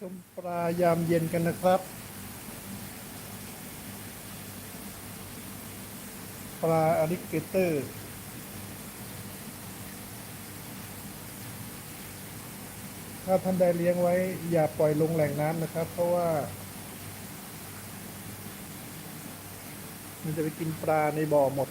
ชมปลายามเย็นกันนะครับ ปลาอลิเกเตอร์ ถ้าท่านใดเลี้ยงไว้ อย่าปล่อยลงแหล่งน้ำนะครับ เพราะว่า มันจะไปกินปลาในบ่อหมด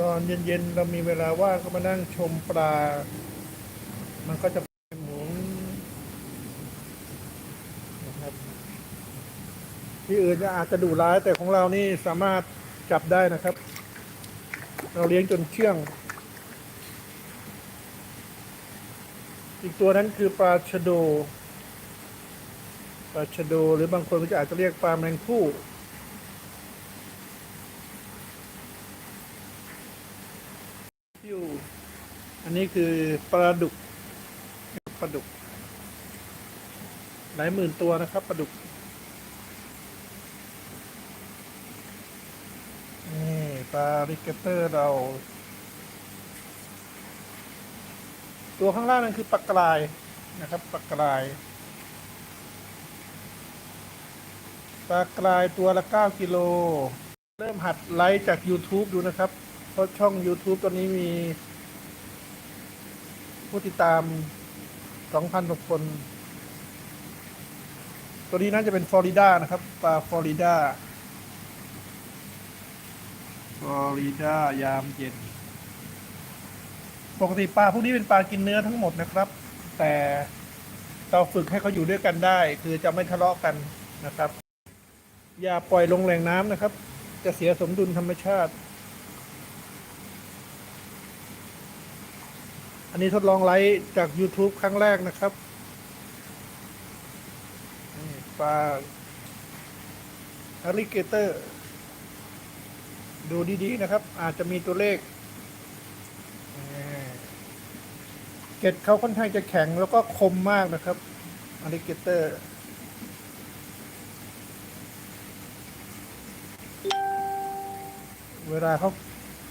ตอนเย็นๆเรามีเวลาว่างก็มานั่งชมปลา มันก็จะหมุนนะครับ ที่อื่นจะอาจจะดุร้ายแต่ของเรานี่สามารถจับได้นะครับ เราเลี้ยงจนเชื่อง อีกตัวนั้นคือปลาชะโด ปลาชะโด หรือบางคนก็จะอาจจะเรียกปลาแมงคู่ อยู่ อันนี้คือปลาดุกปลาดุก หลายหมื่นตัวนะครับปลาดุกนี่ปลาริเกเตอร์เรา ตัวข้างล่างนั่นคือปลากรายนะครับปลากรายปลากรายตัวละ 9 กิโล เริ่มหัดไลฟ์จาก YouTube ดูนะครับ เพราะช่อง YouTube ตอนนี้มี ผู้ติดตาม2,000กว่าคน ตัวนี้น่าจะเป็นฟลอริดานะครับ ปลาฟลอริดา ฟลอริดายามเย็น ปกติปลาพวกนี้เป็นปลากินเนื้อทั้งหมดนะครับ แต่เราฝึกให้เขาอยู่ด้วยกันได้ คือจะไม่ทะเลาะกันนะครับ อย่าปล่อยลงแหล่งน้ำนะครับ จะเสียสมดุลธรรมชาติ อันนี้ทดลองไลฟ์จาก YouTube ครั้งแรกนะครับนี่ปลาอ l ลิเกเตอร์ ดูดีๆนะครับ อาจจะมีตัวเลขเกล็ดเขาค่อนข้างจะแข็งแล้วก็คมมากนะครับอ l ลิเกเตอร์เวลาเขา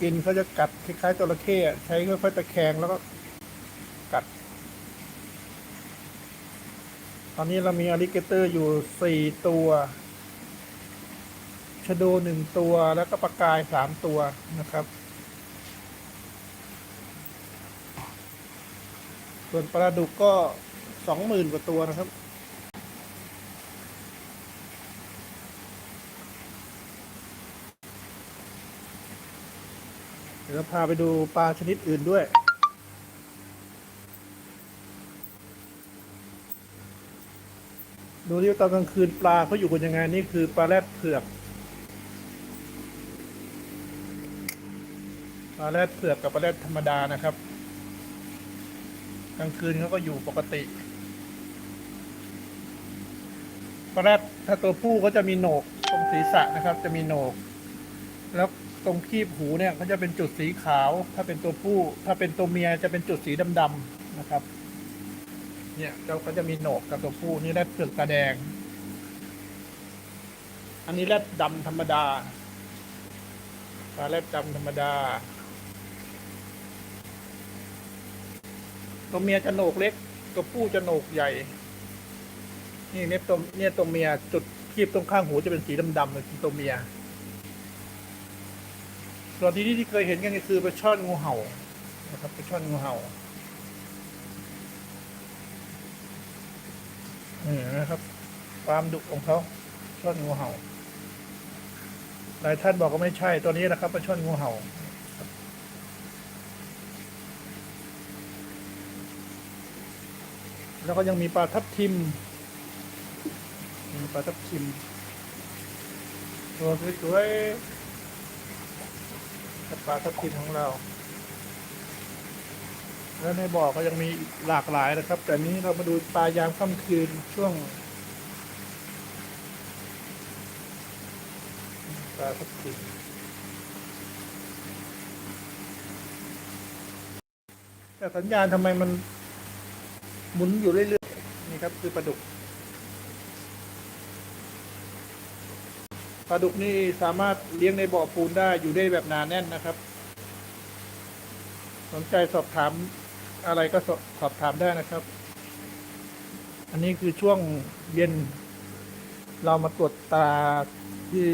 กินเขาจะกัดคล้ายๆจระเข้อะใช้ค่อยๆตะแคงแล้วก็กัด ตอนนี้เรามีอ l ลิเกเตอร์อยู่สี่ตัวชโดหนึ่งตัวแล้วก็ปลากายสามตัวนะครับ ส่วนปลาดุกก็สองหมื่นกว่าตัวนะครับ เดี๋ยวเราพาไปดูปลาชนิดอื่นด้วย ดูที่ตอนกลางคืนปลาเขาอยู่กันยังไงนี่คือปลาแรดเผือก ปลาแรดเผือกกับปลาแรดธรรมดานะครับ กลางคืนเขาก็อยู่ปกติปลาแรดถ้าตัวผู้ก็จะมีโหนกตรงศีรษะนะครับ จะมีโหนก แล้วตรงคีบหูเนี่ยเขาจะเป็นจุดสีขาว ถ้าเป็นตัวผู้ ถ้าเป็นตัวเมียจะเป็นจุดสีดำๆนะครับ เนี่ยเราก็จะมีโหนกกับตัวผู้นี่แรดเผือกตาแดง อันนี้แรดดำธรรมดาปลาแรดดำธรรมดาตัวเมียจะโหนกเล็กตัวผู้จะโหนกใหญ่ นี่เนี่ยตัวเนี่ยตัวเมียจุดคีบตรงข้างหูจะเป็นสีดำๆเลยตัวเมียส่วนที่นี่ที่เคยเห็นกันก็คือปช่อนงูเห่านะครับปช่อนงูเห่า นี่นะครับ ความดุของเขาช่อนงูเห่า หลายท่านบอกว่าไม่ใช่ตัวนี้นะครับเปลาช่อนงูเห่าแล้วก็ยังมีปลาทับทิม มีปลาทับทิม ตัวสวยๆปลาทับทิมของเรา แล้วในบ่อก็ยังมีหลากหลายนะครับ แต่นี้เรามาดูปลายามค่ำคืนช่วงปลาทับทิมแต่สัญญาณทำไมมันหมุนอยู่เรื่อยๆนี่ครับคือปลาดุกปลาดุกนี่สามารถเลี้ยงในบ่อปูนได้อยู่ได้แบบนานแน่นนะครับ สนใจสอบถาม อะไรก็สอบถามได้นะครับ อันนี้คือช่วงเย็น เรามาตรวจตาที่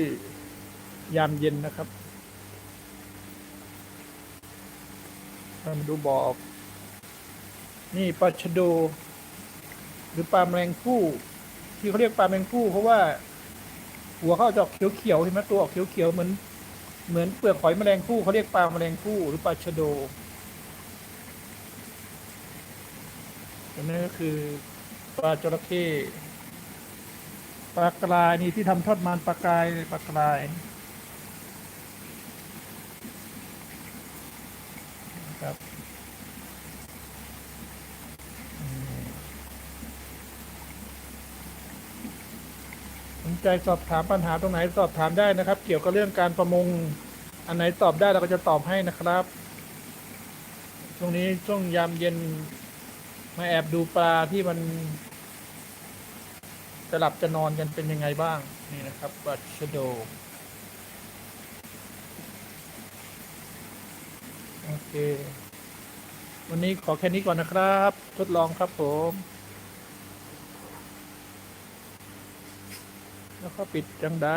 ยามเย็นนะครับเรามาดูบ่อนี่ปลาชะโด หรือปลาแมลงภู่ที่เขาเรียกปลาแมลงภู่เพราะว่า หัวเขาจะออกเขียวๆเห็นไหมตัวออกเขียวๆเหมือนเหมือนเปลือกหอยแมลงภู่เขาเรียกปลาแมลงภู่หรือปลาชะโด อันนี้ก็คือปลาจระเข้ปลากรายนี่ที่ทำทอดมันปลากรายปลากรายครับสนใจสอบถามปัญหาตรงไหนสอบถามได้นะครับ เกี่ยวกับเรื่องการประมง อันไหนตอบได้เราก็จะตอบให้นะครับ ช่วงนี้ช่วงยามเย็น มาแอบดูปลาที่มันจะหลับจะนอนกันเป็นยังไงบ้าง นี่นะครับบัตชโดโอเค วันนี้ขอแค่นี้ก่อนนะครับ ทดลองครับผม แล้วก็ปิดจังได